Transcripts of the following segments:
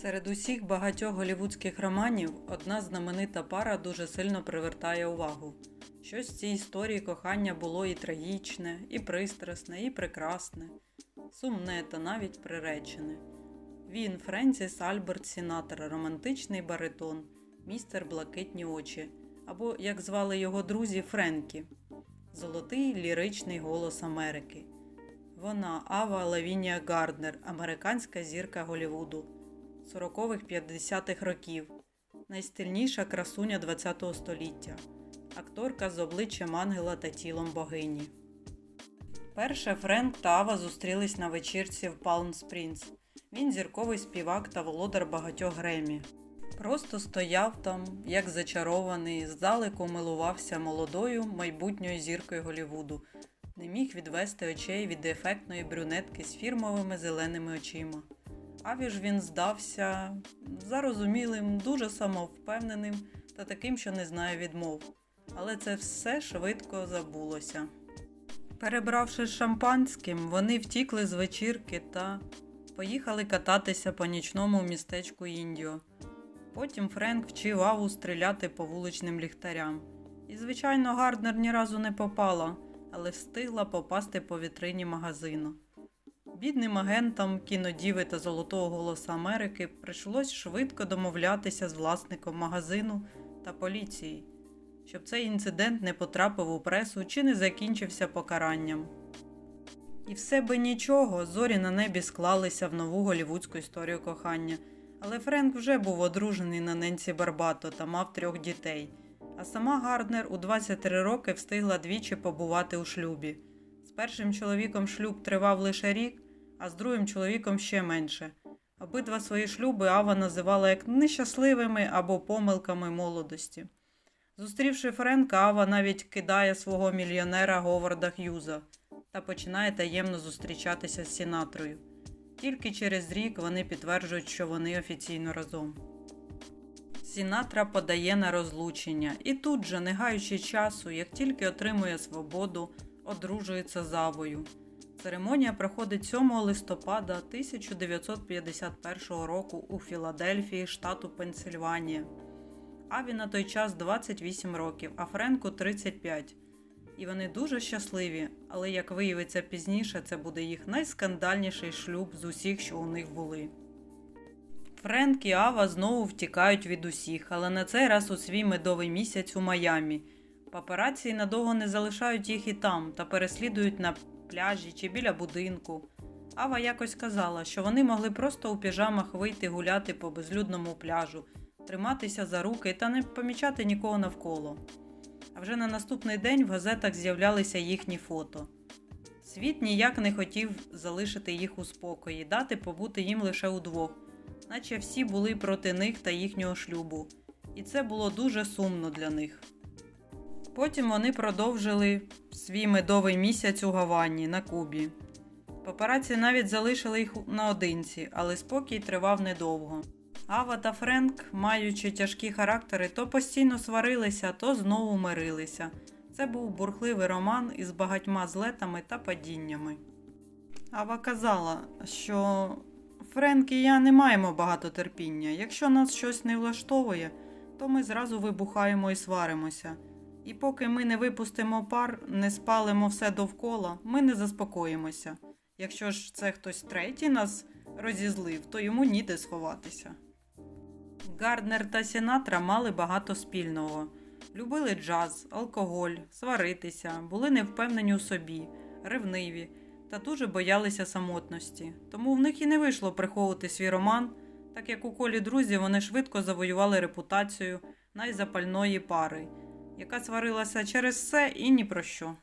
Серед усіх багатьох голівудських романів одна знаменита пара дуже сильно привертає увагу. Щось в цій історії кохання було і трагічне, і пристрасне, і прекрасне, сумне та навіть приречене. Він, Френсіс Альберт Сінатор, романтичний баритон, містер Блакитні очі, або, як звали його друзі, Френкі, золотий ліричний голос Америки. Вона Ава Лавінія Гарднер, американська зірка Голівуду. 40-х 50-х років, найстильніша красуня ХХ століття, акторка з обличчям ангела та тілом богині. Перше Френк та Ава зустрілись на вечірці в Палм Спрінс. Він зірковий співак та володар багатьох Гремі. Просто стояв там, як зачарований, здалеку милувався молодою майбутньою зіркою Голівуду, не міг відвести очей від ефектної брюнетки з фірмовими зеленими очима. Аві ж він здався зарозумілим, дуже самовпевненим та таким, що не знає відмов. Але це все швидко забулося. Перебравши шампанським, вони втікли з вечірки та поїхали кататися по нічному містечку Індіо. Потім Френк вчив Аву стріляти по вуличним ліхтарям. І, звичайно, Гарднер ні разу не попала, але встигла попасти по вітрині магазину. Бідним агентам кінодіви та Золотого Голоса Америки прийшлось швидко домовлятися з власником магазину та поліції, щоб цей інцидент не потрапив у пресу чи не закінчився покаранням. І все би нічого, зорі на небі склалися в нову голівудську історію кохання. Але Френк вже був одружений на Ненсі Барбато та мав трьох дітей. А сама Гарднер у 23 роки встигла двічі побувати у шлюбі. З першим чоловіком шлюб тривав лише рік, а з другим чоловіком ще менше. Обидва свої шлюби Ава називала як нещасливими або помилками молодості. Зустрівши Френка, Ава навіть кидає свого мільйонера Говарда Х'юза та починає таємно зустрічатися з Сінатрою. Тільки через рік вони підтверджують, що вони офіційно разом. Сінатра подає на розлучення і тут же, не гаючи часу, як тільки отримує свободу, одружується з Авою. Церемонія проходить 7 листопада 1951 року у Філадельфії, штату Пенсильванія. Аві на той час 28 років, а Френку 35. І вони дуже щасливі, але як виявиться пізніше, це буде їх найскандальніший шлюб з усіх, що у них були. Френк і Ава знову втікають від усіх, але на цей раз у свій медовий місяць у Майамі. Папараці надовго не залишають їх і там та переслідують на пляжі чи біля будинку. Ава якось казала, що вони могли просто у піжамах вийти гуляти по безлюдному пляжу, триматися за руки та не помічати нікого навколо. А вже на наступний день в газетах з'являлися їхні фото. Світ ніяк не хотів залишити їх у спокої, дати побути їм лише удвох, наче всі були проти них та їхнього шлюбу, і це було дуже сумно для них. Потім вони продовжили свій медовий місяць у Гавані на Кубі. Папараці навіть залишили їх наодинці, але спокій тривав недовго. Ава та Френк, маючи тяжкі характери, то постійно сварилися, то знову мирилися. Це був бурхливий роман із багатьма злетами та падіннями. Ава казала, що Френк і я не маємо багато терпіння. Якщо нас щось не влаштовує, то ми зразу вибухаємо і сваримося. І поки ми не випустимо пар, не спалимо все довкола, ми не заспокоїмося. Якщо ж це хтось третій нас розізлив, то йому ніде сховатися. Гарднер та Сінатра мали багато спільного. Любили джаз, алкоголь, сваритися, були невпевнені у собі, ревниві та дуже боялися самотності. Тому в них і не вийшло приховувати свій роман, так як у колі друзів вони швидко завоювали репутацію найзапальної пари, яка сварилася через все і ні про що.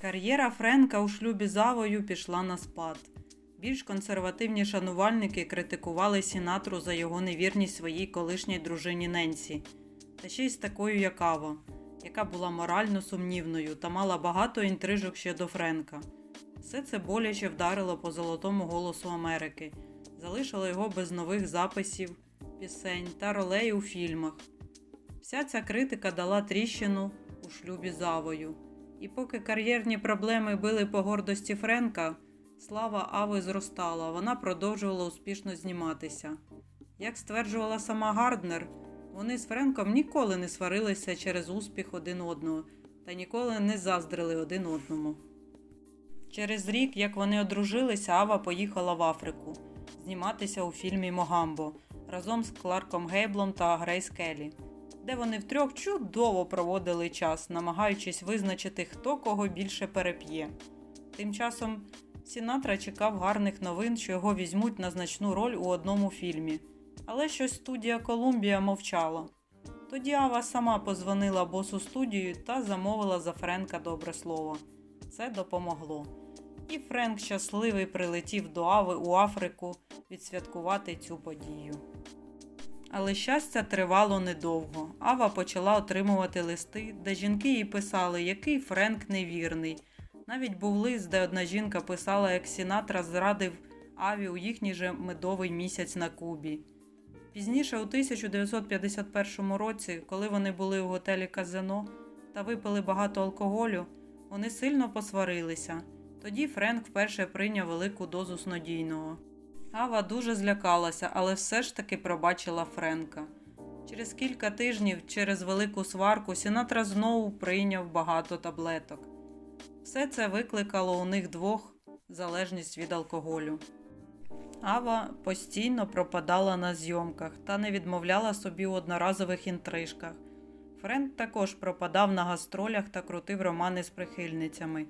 Кар'єра Френка у шлюбі з Авою пішла на спад. Більш консервативні шанувальники критикували Сінатру за його невірність своїй колишній дружині Ненсі, та ще й з такою як Ава, яка була морально сумнівною та мала багато інтрижок щодо Френка. Все це боляче вдарило по золотому голосу Америки, залишило його без нових записів, пісень та ролей у фільмах. Вся ця критика дала тріщину у шлюбі з Авою. І поки кар'єрні проблеми били по гордості Френка, Слава Ави зростала, вона продовжувала успішно зніматися. Як стверджувала сама Гарднер, вони з Френком ніколи не сварилися через успіх один одного та ніколи не заздрили один одному. Через рік, як вони одружилися, Ава поїхала в Африку зніматися у фільмі Могамбо разом з Кларком Гейблом та Грейс Келлі, де вони втрьох чудово проводили час, намагаючись визначити, хто кого більше переп'є. Тим часом Сінатра чекав гарних новин, що його візьмуть на значну роль у одному фільмі. Але щось студія Колумбія мовчала. Тоді Ава сама позвонила босу студію та замовила за Френка добре слово. Це допомогло. І Френк щасливий прилетів до Ави у Африку відсвяткувати цю подію. Але щастя тривало недовго. Ава почала отримувати листи, де жінки їй писали, який Френк невірний. Навіть був лист, де одна жінка писала, як Сінатра зрадив Аві у їхній же медовий місяць на Кубі. Пізніше, у 1951 році, коли вони були у готелі Казино та випили багато алкоголю, вони сильно посварилися. Тоді Френк вперше прийняв велику дозу снодійного. Ава дуже злякалася, але все ж таки пробачила Френка. Через кілька тижнів, через велику сварку, Сінатра знову прийняв багато таблеток. Все це викликало у них двох залежність від алкоголю. Ава постійно пропадала на зйомках та не відмовляла собі у одноразових інтрижках. Френк також пропадав на гастролях та крутив романи з прихильницями.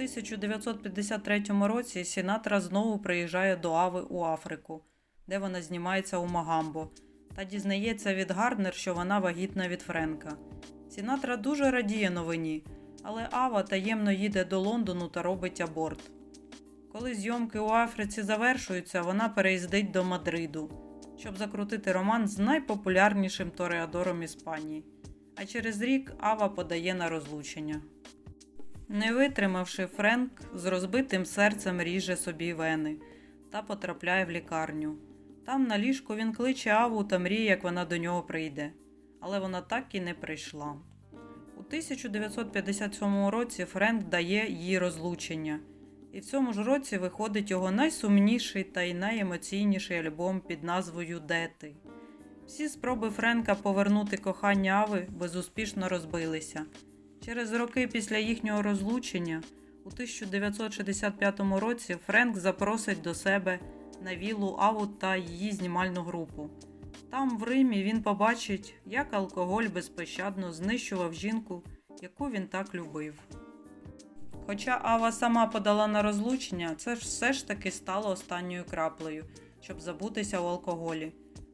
У 1953 році Сінатра знову приїжджає до Ави у Африку, де вона знімається у Магамбо, та дізнається від Гарднер, що вона вагітна від Френка. Сінатра дуже радіє новині, але Ава таємно їде до Лондону та робить аборт. Коли зйомки у Африці завершуються, вона переїздить до Мадриду, щоб закрутити роман з найпопулярнішим тореадором Іспанії. А через рік Ава подає на розлучення. Не витримавши, Френк з розбитим серцем ріже собі вени та потрапляє в лікарню. Там на ліжку він кличе Аву та мріє, як вона до нього прийде. Але вона так і не прийшла. У 1957 році Френк дає їй розлучення, і в цьому ж році виходить його найсумніший та й найемоційніший альбом під назвою Де ти. Всі спроби Френка повернути кохання Ави безуспішно розбилися. Через роки після їхнього розлучення, у 1965 році, Френк запросить до себе на віллу Аву та її знімальну групу. Там, в Римі, він побачить, як алкоголь безпощадно знищував жінку, яку він так любив. Хоча Ава сама подала на розлучення, це ж все ж таки стало останньою краплею, щоб забутися у алкоголі.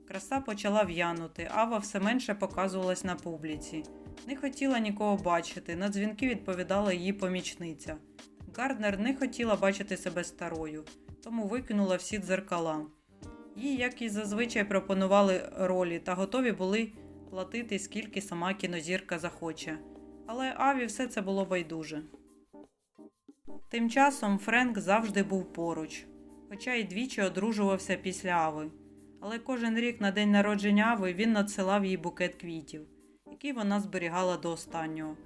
Краса почала в'янути, Ава все менше показувалась на публіці. Не хотіла нікого бачити, на дзвінки відповідала її помічниця. Гарднер не хотіла бачити себе старою, тому викинула всі дзеркала. Їй, як і зазвичай, пропонували ролі та готові були платити, скільки сама кінозірка захоче. Але Аві все це було байдуже. Тим часом Френк завжди був поруч, хоча й двічі одружувався після Ави. Але кожен рік на день народження Ави він надсилав їй букет квітів, який вона зберігала до останнього,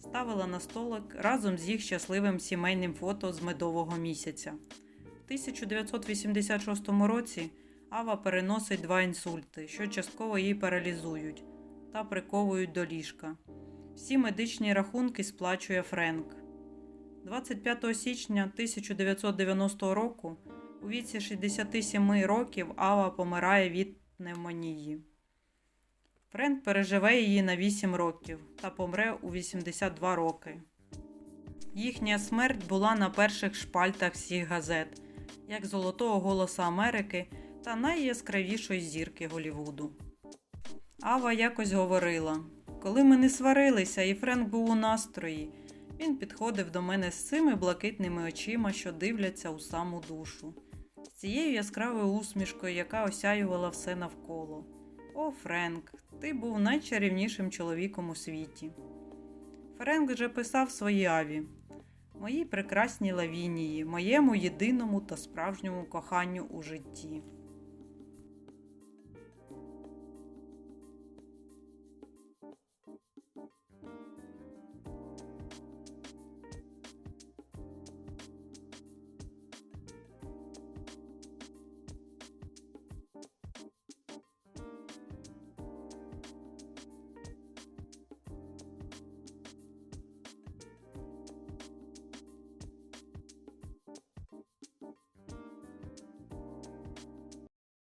ставила на столик разом з їх щасливим сімейним фото з медового місяця. В 1986 році Ава переносить два інсульти, що частково її паралізують та приковують до ліжка. Всі медичні рахунки сплачує Френк. 25 січня 1990 року у віці 67 років Ава помирає від пневмонії. Френк переживе її на 8 років та помре у 82 роки. Їхня смерть була на перших шпальтах всіх газет, як Золотого Голоса Америки та найяскравішої зірки Голівуду. Ава якось говорила: коли ми не сварилися, і Френк був у настрої, він підходив до мене з цими блакитними очима, що дивляться у саму душу, з цією яскравою усмішкою, яка осяювала все навколо. О, Френк, ти був найчарівнішим чоловіком у світі. Френк вже писав своїй аві. Моїй прекрасній лавінії, моєму єдиному та справжньому коханню у житті.